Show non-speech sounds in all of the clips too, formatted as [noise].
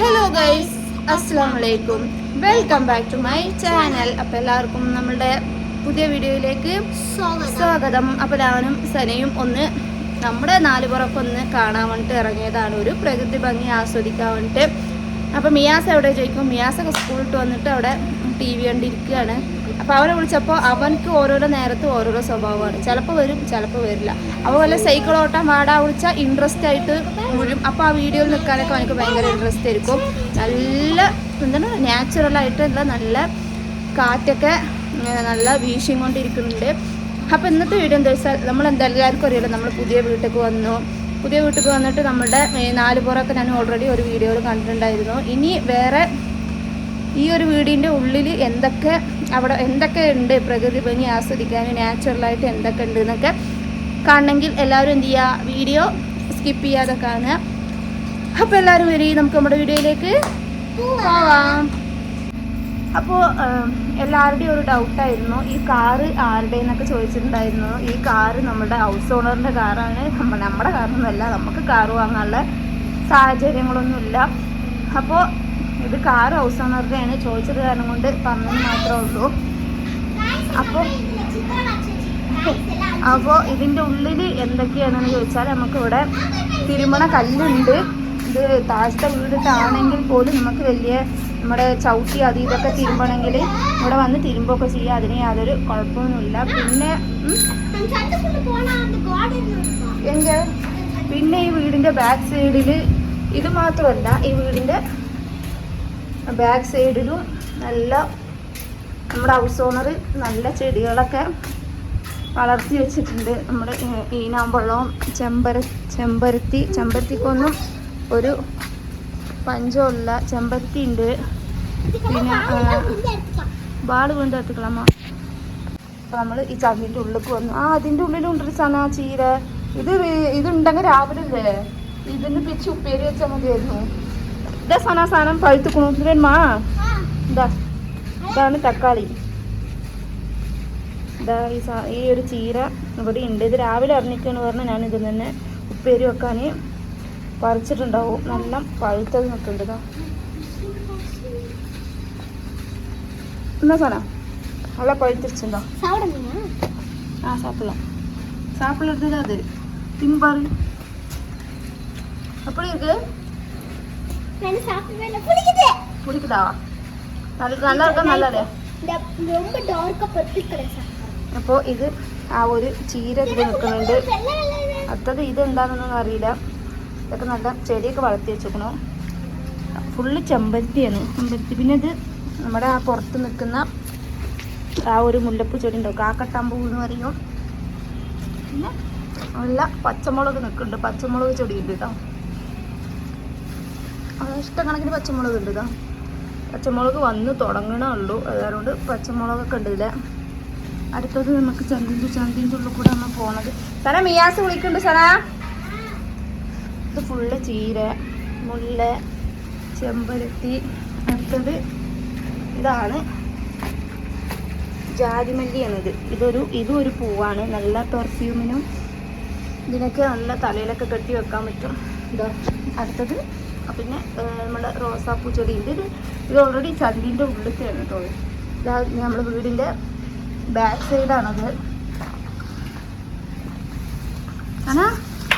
Hello guys അസ്സാം വലൈക്കും welcome back to my channel അപ്പം എല്ലാവർക്കും നമ്മുടെ പുതിയ വീഡിയോയിലേക്ക് സ്വാഗതം. അപ്പോൾ ഞാനും സനയും ഒന്ന് നമ്മുടെ നാലുപുറക്കൊന്ന് കാണാൻ വേണ്ടിയിട്ട് ഇറങ്ങിയതാണ്. ഒരു പ്രകൃതി ഭംഗി ആസ്വദിക്കാൻ വേണ്ടിയിട്ട് അപ്പോൾ മിയാസ് എവിടെ ചോദിക്കും? മിയാസൊക്കെ സ്കൂളിട്ട് വന്നിട്ട് അവിടെ ടി വി കണ്ടിരിക്കുകയാണ്. അപ്പോൾ അവരെ വിളിച്ചപ്പോൾ അവനക്ക് ഓരോരോ നേരത്തും ഓരോരോ സ്വഭാവമാണ്. ചിലപ്പോൾ വരും ചിലപ്പോൾ വരില്ല. അതുപോലെ സൈക്കിൾ ഓട്ടം വാടാ വിളിച്ചാൽ ഇൻട്രസ്റ്റ് ആയിട്ട് മുഴും അപ്പോൾ ആ വീഡിയോയിൽ നിൽക്കാനൊക്കെ അവനക്ക് ഭയങ്കര ഇൻട്രസ്റ്റ് ആയിരിക്കും. നല്ല എന്താണ്? നാച്ചുറലായിട്ടുള്ള നല്ല കാറ്റൊക്കെ നല്ല വീശിയും കൊണ്ടിരിക്കുന്നുണ്ട്. അപ്പോൾ ഇന്നത്തെ വീഡിയോ എന്താ വെച്ചാൽ നമ്മൾ എന്തായാലും അറിയാലോ? നമ്മൾ പുതിയ വീട്ടിലേക്ക് വന്നു. പുതിയ വീട്ടിൽ വന്നിട്ട് നമ്മുടെ നാല് പുറമൊക്കെ ഞാൻ ഓൾറെഡി ഒരു വീഡിയോ കണ്ടിട്ടുണ്ടായിരുന്നു. ഇനി വേറെ ഈ ഒരു വീടിന്റെ ഉള്ളിൽ എന്തൊക്കെ അവിടെ എന്തൊക്കെ ഉണ്ട്? പ്രകൃതി ഭംഗി ആസ്വദിക്കാനും നാച്ചുറലായിട്ട് എന്തൊക്കെ ഉണ്ട് എന്നൊക്കെ കാണണമെങ്കിൽ എല്ലാവരും എന്ത് ചെയ്യുക വീഡിയോ സ്കിപ്പ് ചെയ്യാതെ കാണുക. അപ്പോൾ എല്ലാവരും വരികയും നമുക്ക് നമ്മുടെ വീഡിയോയിലേക്ക് പോവാം. അപ്പോൾ എല്ലാവരുടെയും ഒരു ഡൗട്ടായിരുന്നു ഈ കാറ് ആരുടെ എന്നൊക്കെ ചോദിച്ചിട്ടുണ്ടായിരുന്നു. ഈ കാറ് നമ്മുടെ ഹൗസ് ഓണറിന്റെ കാറാണ്. നമ്മ- നമ്മുടെ കാറൊന്നുമല്ല നമുക്ക് കാറ് വാങ്ങാനുള്ള സാഹചര്യങ്ങളൊന്നുമില്ല. അപ്പോൾ ഇത് കാർ ഹൗസ് ഓണറുടെയാണ് ചോദിച്ചത് കാരണം കൊണ്ട് പറഞ്ഞത് മാത്രമേ ഉള്ളൂ. അപ്പോൾ അപ്പോൾ ഇതിന്റെ ഉള്ളിൽ എന്തൊക്കെയാണെന്ന് ചോദിച്ചാൽ നമുക്കിവിടെ തിരുമണ കല്ലുണ്ട്. ഇത് താഴത്തെ വീടിട്ടാണെങ്കിൽ പോലും നമുക്ക് വലിയ നമ്മുടെ ചവിട്ടി അത് ഇതൊക്കെ തിരുമ്പണമെങ്കിൽ ഇവിടെ വന്ന് തിരുമ്പൊക്കെ ചെയ്യുക അതിന് യാതൊരു കുഴപ്പമൊന്നുമില്ല. പിന്നെ എങ്കിൽ എങ്ക? പിന്നെ ഈ വീടിന്റെ ബാക്ക് സൈഡിൽ ഇത് മാത്രമല്ല ഈ വീടിന്റെ ബാക്ക് സൈഡിലും നല്ല നമ്മുടെ ഹൗസ് ഓണർ നല്ല ചെടികളൊക്കെ വളർത്തി വെച്ചിട്ടുണ്ട്. നമ്മുടെ ഈനാമ്പഴവും ചെമ്പര ചെമ്പരത്തി ചെമ്പരത്തിക്കൊന്നും ഒരു പഞ്ചമില്ല ചെമ്പരത്തി ഉണ്ട് പിന്നെ ബാൾ വീണ്ടും എത്തിക്കളമ്മ നമ്മൾ ഈ ചവിന്റെ ഉള്ളിലേക്ക് വന്നു. ആ അതിന്റെ ഉള്ളിലുണ്ടൊരു സന ചീര. ഇത് ഇത് ഇതുണ്ടെങ്കിൽ രാവിലെ അല്ലേ ഇതിന് പിച്ച് ഉപ്പേരി വെച്ചാൽ മതിയായിരുന്നു. ഇതാ സന സാധനം പഴുത്ത് കുണുത്തിരന്മാ ഇതാ ഇതാണ് തക്കാളി. ഇതാ ഈ സാ ഈ ഒരു ചീര ഇവിടെ ഉണ്ട് ഇത് രാവിലെ അറിഞ്ഞിക്കാന്ന് പറഞ്ഞാൽ ഞാൻ ഇത് തന്നെ ഉപ്പേരി വെക്കാൻ പറിച്ചിട്ടുണ്ടാവും നല്ല പഴുത്തത് നിൽക്കുന്നുണ്ട് ഇതാ എന്നാ സാധനം நல்லா பழுத்துருச்சுண்டா ஆ சாப்பிடலாம் சாப்பிட்றது அது தின்னு பாரு எப்படி இருக்கு பிடிக்குதா நல்ல நல்லா இருக்கா நல்லா இல்லையா ரொம்ப டார்க்கா பத்தி അപ്പോൾ ഇത് ആ ഒരു ചീര ഇതിൽ നിൽക്കുന്നുണ്ട് അടുത്തത് ഇത് എന്താണെന്നൊന്നും അറിയില്ല ഇതൊക്കെ നല്ല ചെടിയൊക്കെ വളർത്തി വെച്ചേക്കണു. ഫുള്ള് ചെമ്പരത്തിയാണ്. ചെമ്പരത്തി. പിന്നെ ഇത് നമ്മുടെ ആ പുറത്ത് നിൽക്കുന്ന ആ ഒരു മുല്ലപ്പൂ ചെടി ഉണ്ടാവും കാക്കട്ടാമ്പൂ എന്ന് പറയും. പിന്നെ നല്ല പച്ചമുളക് നിൽക്കുന്നുണ്ട്. പച്ചമുളക് ചെടി ഉണ്ട് കേട്ടോ ഇഷ്ടക്കണക്കിന് പച്ചമുളക് ഉണ്ട് കേട്ടോ. പച്ചമുളക് വന്ന് തുടങ്ങണേ ഉള്ളൂ. അതുകൊണ്ട് പച്ചമുളകൊക്കെ ഉണ്ട് ഇതിൽ അടുത്തത് നമുക്ക് ചന്തിന്റെ ചന്തിന്റെ ഉള്ളിൽ കൂടെ നമ്മൾ പോണത്. സന മിയാസ് വിളിക്കുന്നുണ്ട് സന. ഇത് ഫുള്ള് ചീര മുല്ല ചെമ്പരത്തി അടുത്തത് ഇതാണ്. ജാതിമല്ലി എന്നത് ഇതൊരു ഇതും ഒരു പൂവാണ്. നല്ല പെർഫ്യൂമിനും ഇതിനൊക്കെ നല്ല തലയിലൊക്കെ കെട്ടി വെക്കാൻ പറ്റും. ഇതാ അടുത്തത്. പിന്നെ നമ്മുടെ റോസാപ്പൂ ചെടി ഇത് ഇത് ഓൾറെഡി ചന്തിന്റെ ഉള്ളിലാണ് കേട്ടോ. ഇതാ നമ്മുടെ വീടിന്റെ ബാക്ക് സൈഡാണത് ആണാ?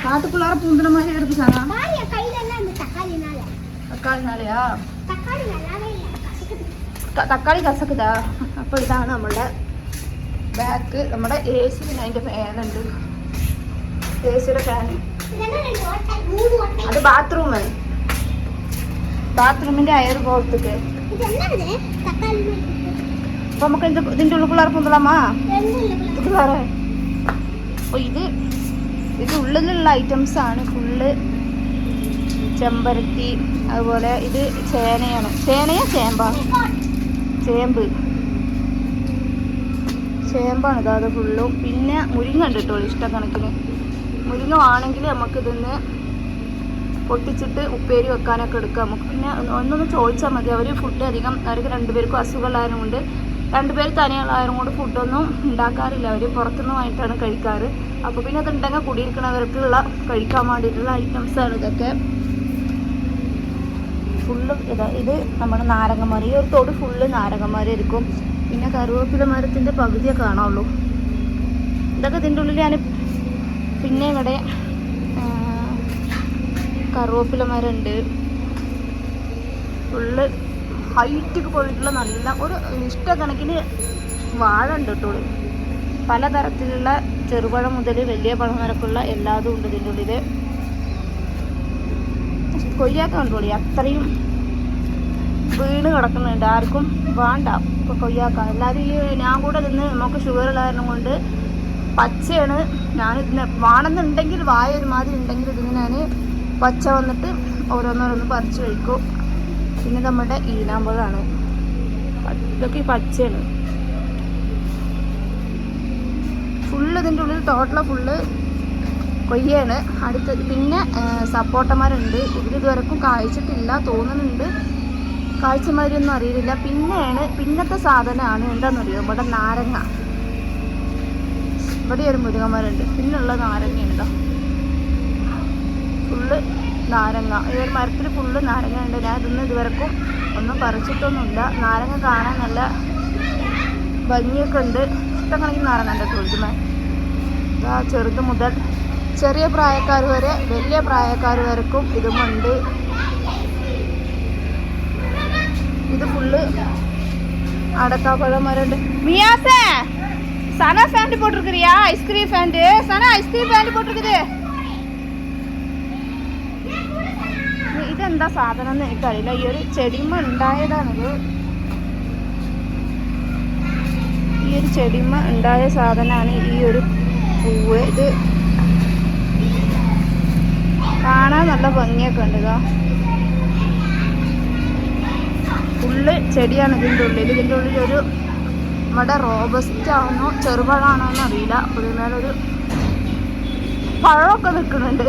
കാട്ടുപിള്ളേരെ പൂന്തണമാരി എടുത്ത് സാധാ மாரியா கையில எல்லாம் இந்த தக்காளினால തക്കാളി നാളെയാ தக்காளி நல்லாவே இல்லை கசக்குது ത- തക്കാളി കസക്കുതാ അപ്പോൾ ഇതാണ് നമ്മളുടെ ബാക്ക് നമ്മുടെ എ സി പിന്നെ അതിൻ്റെ ഫാനുണ്ട് എ സിയുടെ ഫാൻ இதெல்லாம் ரெண்டு ஓட்டை மூணு ஓட்டை അത് ബാത്റൂം ബാത്റൂമിൻ്റെ അയർ പോലത്തേക്ക് இது என்னது தக்காளி അപ്പോൾ നമുക്ക് ഇത് ഇതിൻ്റെ ഉള്ളിൽ പിള്ളേർ പൂന്തളാമാ ரெண்டு இல்லை ഇത് പിള്ളേരെ അപ്പോൾ ഇത് ഇത് ഉള്ളിലുള്ള ഐറ്റംസ് ആണ് ഫുള്ള് ചെമ്പരത്തി അതുപോലെ ഇത് ചേനയാണ്. ചേനയാ ചേമ്പാ? ചേമ്പ്. ചേമ്പാണ് ഇതാ അത് ഫുള്ളും പിന്നെ മുരിങ്ങ ഉണ്ട് കേട്ടോ ഇഷ്ടക്കണക്കിന്. മുരിങ്ങ നമുക്ക് ഇതിന്ന് പൊട്ടിച്ചിട്ട് ഉപ്പേരി വെക്കാനൊക്കെ എടുക്കാം. നമുക്ക് പിന്നെ ഒന്നൊന്ന് ചോദിച്ചാൽ മതി. അവർ ഫുഡ് അധികം അവർക്ക് രണ്ടുപേർക്കും അസുഖമുള്ളവരും കൊണ്ട് രണ്ടുപേർ തനിയുള്ളവരും കൊണ്ട് ഫുഡൊന്നും ഉണ്ടാക്കാറില്ല. അവർ പുറത്തുനിന്നുമായിട്ടാണ് കഴിക്കാറ്. അപ്പോൾ പിന്നെ അതുണ്ടെങ്കിൽ കുടിയിരിക്കണവർക്കുള്ള കഴിക്കാൻ വേണ്ടിയിട്ടുള്ള ഐറ്റംസാണ് ഇതൊക്കെ. ഫുള്ള് ഇതാ ഇത് നമ്മുടെ നാരങ്ങമാരി ഈ ഒരു തോട് ഫുള്ള് നാരങ്ങമരം ഇരിക്കും പിന്നെ കറിവേപ്പില മരത്തിന്റെ പകുതിയെ കാണാവുള്ളൂ. ഇതൊക്കെ ഇതിന്റെ ഉള്ളിൽ ഞാൻ പിന്നെ ഇവിടെ കറുവേപ്പില മരമുണ്ട് ഫുള്ള് ഹൈറ്റിക്ക് പോയിട്ടുള്ള നല്ല ഒരു ഇഷ്ടക്കണക്കിന് വാഴ ഉണ്ട് കേട്ടോ പലതരത്തിലുള്ള ചെറുപഴം മുതൽ വലിയ പഴം വരക്കുള്ള എല്ലാതും ഉണ്ട് ഇതിന്റെ ഉള്ളിൽ കൊയ്യാക്ക കണ്ടോളി അത്രയും വീണ് കിടക്കുന്നുണ്ട്. ആർക്കും വേണ്ട ഇപ്പോൾ കൊയ്യാക്ക. എല്ലാവരും ഈ ഞാൻ കൂടെ നിന്ന് നമുക്ക് ഷുഗർ ഉള്ള കാരണം കൊണ്ട് പച്ചയാണ് ഞാൻ ഇതിന് വേണമെന്നുണ്ടെങ്കിൽ വായ ഒരുമാതിരി ഉണ്ടെങ്കിൽ ഇതിന് ഞാൻ പച്ച വന്നിട്ട് ഓരോന്നോരോന്ന് പറിച്ച് കഴിക്കും. പിന്നെ നമ്മുടെ ഈനാമ്പഴാണ് ഇതൊക്കെ പച്ചയാണ്. ഫുള്ള് ഇതിന്റെ ഉള്ളിൽ ടോട്ടല ഫുള്ള് കൊയ്യാണ്. അടുത്തത് പിന്നെ സപ്പോട്ടമാരുണ്ട് സപ്പോട്ടമരമുണ്ട് ഇത് ഇതുവരെക്കും കായ്ച്ചിട്ടില്ല തോന്നുന്നുണ്ട്. കാഴ്ച മാതിരിയൊന്നും അറിയില്ല പിന്നെയാണ് പിന്നത്തെ സാധനമാണ് എന്താണെന്നറിയോ ഇവിടെ നാരങ്ങ. ഇവിടെ ഒരു മുരുകന്മാരുണ്ട് പിന്നുള്ള നാരങ്ങയാണ് ഫുള്ള് നാരങ്ങ ഈ ഒരു മരത്തിൽ ഫുള്ള് നാരങ്ങ ഉണ്ട് ഞാൻ ഇതൊന്നും ഇതുവരെക്കും ഒന്നും പറിച്ചിട്ടൊന്നുമില്ല നാരങ്ങ കാണാൻ നല്ല ഭംഗിയൊക്കെ ഉണ്ട് ഇഷ്ടക്കണക്കിന് നാരങ്ങ ഉണ്ട് തൊഴുതുമേ ഇതാ ചെറുത് മുതൽ ചെറിയ പ്രായക്കാർ വരെ വലിയ പ്രായക്കാർ വരെക്കും ഇതുമുണ്ട് ഇത് ഫുള്ള് അടക്കാപ്പഴം മരമുണ്ട് മിയാസേ സന ഫാൻറ്റ് போட்டிருக்கிறியா ஐஸ்கிரீம் ஃபேண்ட் சனா ஐஸ்கிரீம் ஃபேண்ட் போட்டிருக்குது ഇതെന്താ സാധനം എന്ന് എനിക്കറിയില്ല. ഈ ഒരു ചെടിമ ഉണ്ടായതാണിത്. ഈ ഒരു ചെടിമ ഉണ്ടായ സാധനമാണ് ഈ ഒരു പൂവ്. ഇത് കാണാൻ നല്ല ഭംഗിയൊക്കെ ഉണ്ട് ഇതാ. ഫുള്ള് ചെടിയാണ് ഇതിന്റെ ഉള്ളിൽ. ഇതിന്റെ ഉള്ളിൽ ഒരു നമ്മുടെ റോബസ്റ്റ് ആണോ ചെറുപഴമാണോ എന്ന് അറിയില്ല അപ്പോൾ ഇതിന്മേലൊരു പഴമൊക്കെ നിൽക്കുന്നുണ്ട്.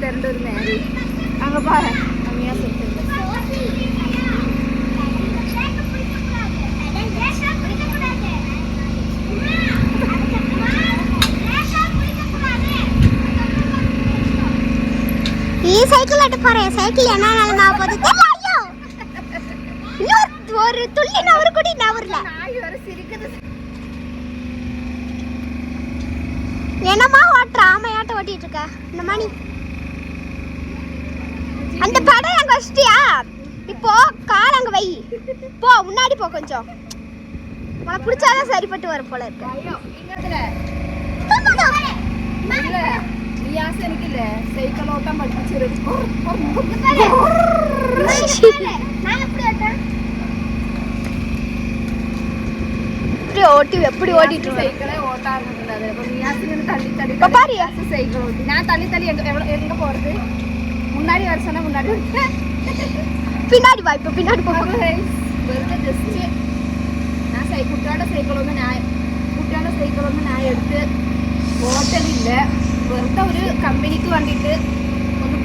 திரண்டு ஒரு மாதிரி அங்கே பாரு கம்மியாக சுற்றுங்க ಈ ஒரு துள்ளி நவர் கூட நவரல என்னம்மா ஓட்டுற? ஆமையாட்ட ஓட்டிட்டு இருக்க. இந்த மணி அந்த படம் அங்க வச்சிட்டியா? இப்போ கால் அங்க வை. போ முன்னாடி போ கொஞ்சம். உனக்கு பிடிச்சாதான் சரிப்பட்டு வர போல இருக்கு. ஓட்டி எப்படி ஓட்டிட்டு இருக்கேன் பாரு. நான் தள்ளி தள்ளி எங்க எங்க போறது? முன்னாடி வர முன்னாடி பின்னாடி வா இப்போ பின்னாடி போகும் വെറുതെ ജസ്റ്റ് ഞാൻ സൈ കുട്ടികളുടെ സൈക്കിളൊന്നും ഞാൻ കുട്ടികളുടെ സൈക്കിളൊന്നും ഞാൻ എടുത്ത് ഓട്ടലില്ല വെറുതെ ഒരു ஒரு വേണ്ടിയിട്ട് ഒന്ന്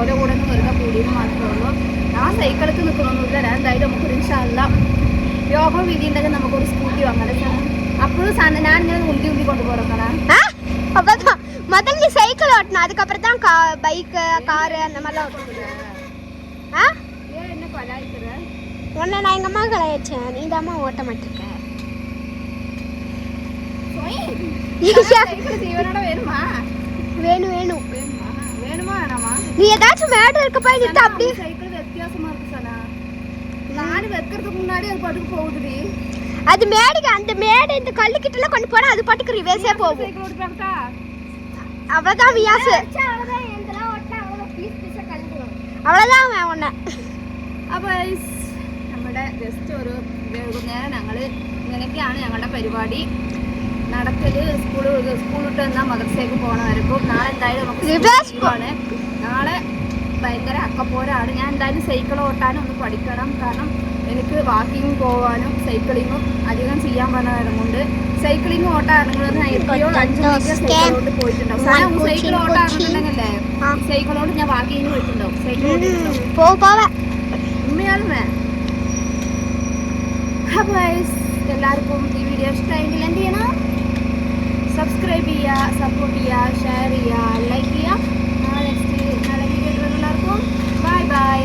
ഓരോ കൂടെ വെറുതെ കൂടിയെന്ന് മാത്രമേ ഉള്ളൂ. ഞാൻ സൈക്കിളൊക്കെ എന്തായാലും നമുക്കൊരു ഇൻഷാല്ല യോഗം വീതിയുണ്ടെങ്കിൽ നമുക്കൊരു സ്കൂട്ടി വാങ്ങാൻ അപ്പോഴും ഞാൻ ഇങ്ങനെ ഉണ്ടി ഉണ്ടി കൊണ്ടുപോകണം மதங்க சைக்கிள் ஓட்டணும் கா பைக்கு காரு அந்த மாதிரிலாம் ஓட்டுவேன் ஆ? உன்னை நான் எங்கள் அம்மா கலாய்ச்சேன். நீ தாம்மா ஓட்ட [laughs] வேணுமா? வேணும்? வேணும் நீ ஏதாச்சும் மேடம் இருக்க போய் நிறுத்த அப்படி சைக்கிள் வித்தியாசமா இருக்கு சனா. நானும் வைக்கிறதுக்கு முன்னாடி அது பாட்டுக்கு போகுதுடி. அது மேடைக்கு அந்த மேடை இந்த கல்லு கிட்ட எல்லாம் கொண்டு போனா அது பாட்டுக்கு ரிவேஸே போகும். சைக்கிள் ஓடி பார்த்தா அவ்வளவுதான் வியாசு அவ்வளவுதான் அவன் உன்னை அப்ப நம்ம ഞങ്ങളുടെ ജസ്റ്റ് ഒരു വൈകുന്നേരം ഞങ്ങൾ ഇങ്ങനെയൊക്കെയാണ് ഞങ്ങളുടെ പരിപാടി നടക്കല് സ്കൂൾ സ്കൂൾ വിട്ട് വന്നാൽ മദ്രസയ്ക്ക് പോകണമായിരിക്കും നാളെ എന്തായാലും നമുക്ക് റിവേഴ്സ് school ആണ് നാളെ ഭയങ്കര അക്കപ്പോരാണ് ഞാൻ എന്തായാലും സൈക്കിൾ ഓട്ടാനും ഒന്ന് പഠിക്കണം കാരണം എനിക്ക് വാക്കിങ്ങും പോകാനും സൈക്ലിങ്ങും അധികം ചെയ്യാൻ പറഞ്ഞതുകൊണ്ട് സൈക്ലിംഗ് ഓട്ടാണെങ്കിലും ഞാൻ എപ്പോഴും അഞ്ച് മീറ്റർ സൈക്കിളോട്ട് പോയിട്ടുണ്ടാവും. സാധനം സൈക്കിൾ ഓട്ടാണെന്നുണ്ടെങ്കിലേ ആ. സൈക്കിളോട്ട് ഞാൻ വാക്കിങ്ങിന് പോയിട്ടുണ്ടാവും. അപ്പോൾ guys, എല്ലാവർക്കും ഈ വീഡിയോ ഇഷ്ടമായെങ്കിൽ എന്ത് ചെയ്യണം? സബ്സ്ക്രൈബ് ചെയ്യുക സപ്പോർട്ട് ചെയ്യുക ഷെയർ ചെയ്യുക ലൈക്ക് ചെയ്യുക. നാളെ നെക്സ്റ്റ് നല്ല വീഡിയോ എല്ലാവർക്കും ബൈ ബൈ